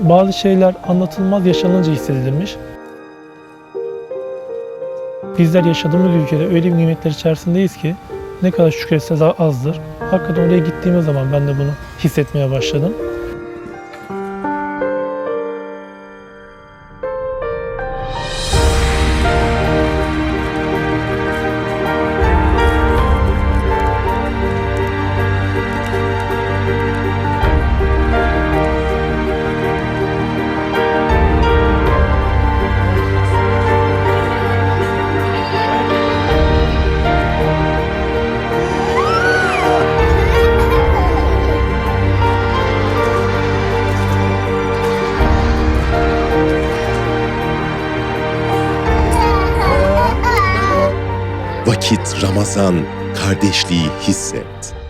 bazı şeyler anlatılmaz yaşanınca hissedilirmiş. Bizler yaşadığımız ülkede öyle bir nimetler içerisindeyiz ki ne kadar şükretsek azdır. Hakikaten oraya gittiğimiz zaman ben de bunu hissetmeye başladım. Vakit Ramazan, kardeşliği hisset.